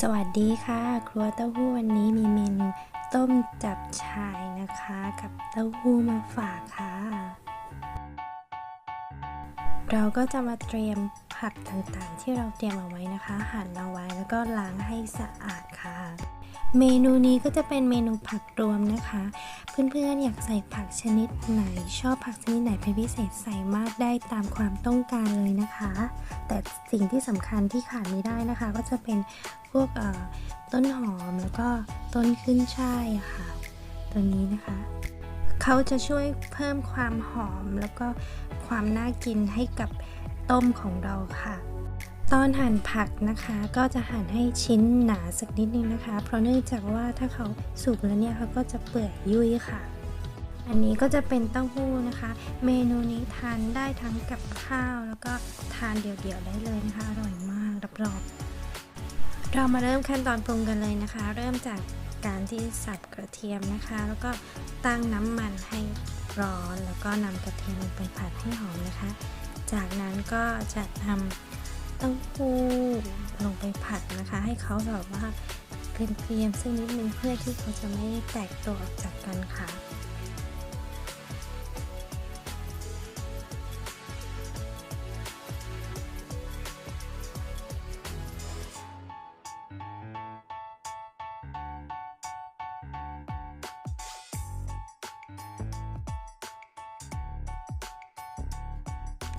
สวัสดีค่ะ ครัวเต้าหู้วันนี้มีเมนูต้มจับฉ่ายนะคะ กับเต้าหู้มาฝากค่ะ เราก็จะมาเตรียมผักต่างๆ ที่เราเตรียมเอาไว้นะคะ หั่นเอาไว้แล้วก็ล้างให้สะอาดค่ะ เมนูนี้ก็จะเป็นเมนูผักรวมนะคะ เพื่อนๆอยากใส่ผักชนิดไหน ชอบผักชนิดไหนเป็นพิเศษใส่มากได้ตามความต้องการเลยนะคะ แต่สิ่งที่สำคัญที่ขาดไม่ได้นะคะ ก็จะเป็นพวกต้นหอมแล้วก็ต้นขึ้นช่ายะค่ะ ตัวนี้นะคะ เขาจะช่วยเพิ่มความหอมแล้วก็ความน่ากินให้กับต้มของเราค่ะ ตอนหั่นผักนะคะก็จะหั่นให้ชิ้นหนาสักนิดนึงนะคะ เพราะเนื่องจากว่าถ้าเขาสุกแล้วเนี่ยเขาก็จะเปื่อยยุ่ยค่ะ อันนี้ก็จะเป็นเต้าหู้นะคะ เมนูนี้ทานได้ทั้งกับข้าว แล้วก็ทานเดี่ยวๆได้เลยนะคะอร่อยมากรับรองเรามาเริ่มขั้นตอนปรุงกันเลยนะคะ เริ่มจากการที่สับกระเทียมนะคะ แล้วก็ตั้งน้ำมันให้ร้อน แล้วก็นำกระเทียมลงไปผัดให้หอมนะคะ จากนั้นก็จะนำ เต้าหู้ลงไปผัดนะคะ ให้เขาแบบว่าเกรียมๆสักนิดนึงเพื่อที่เขาจะไม่แตกตัวออกจากกันค่ะ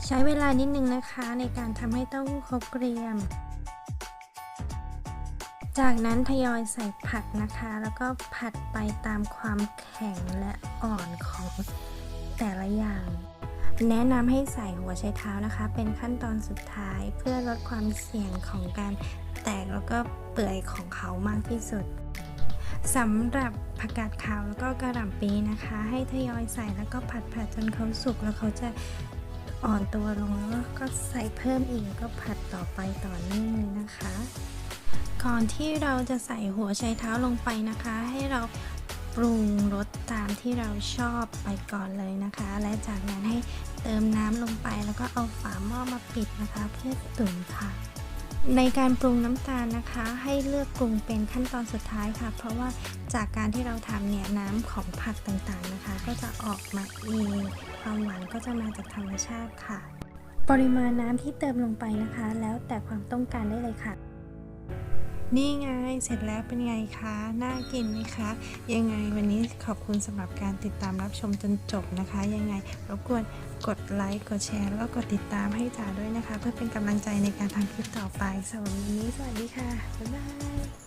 ใช้เวลานิดนึงนะคะในการทำให้เต้าหู้เขาเกรียม จากนั้นทยอยใส่ผักนะคะ แล้วก็ผัดไปตามความแข็งและอ่อนของแต่ละอย่าง แนะนำให้ใส่หัวไชเท้านะคะ เป็นขั้นตอนสุดท้ายเพื่อลดความเสี่ยงของการแตกแล้วก็เปื่อยของเขามากที่สุดสำหรับผักกาดขาวแล้วก็กระหล่ำปีนะคะ ให้ทยอยใส่แล้วก็ผัดผัดจนเขาสุกแล้วเขาจะ อ่อนตัวลงแล้วก็ใส่เพิ่มอีกก็ผัดต่อไปต่อเนื่องเลยนะคะ ก่อนที่เราจะใส่หัวไชเท้าลงไปนะคะ ให้เราปรุงรสตามที่เราชอบไปก่อนเลยนะคะ และจากนั้นให้เติมน้ำลงไปแล้วก็เอาฝาหม้อมาปิดนะคะ เพื่อตุ๋นค่ะ ในการปรุงน้ำตาลนะคะ ให้เลือกปรุงเป็นขั้นตอนสุดท้ายค่ะ เพราะว่าจากการที่เราทำเนี่ยน้ำของผักต่างๆนะคะ ก็จะออกมาเองความหวานก็จะมาจากธรรมชาติค่ะ ปริมาณน้ำที่เติมลงไปนะคะ แล้วแต่ความต้องการได้เลยค่ะ นี่ไงเสร็จแล้วเป็นไงคะ น่ากินไหมคะ ยังไงวันนี้ขอบคุณสำหรับการติดตามรับชมจนจบนะคะ ยังไงรบกวนกดไลค์กดแชร์แล้วก็กดติดตามให้จ๋าด้วยนะคะ เพื่อเป็นกำลังใจในการทำคลิปต่อไปสำหรับวันนี้สวัสดีค่ะ บ๊ายบาย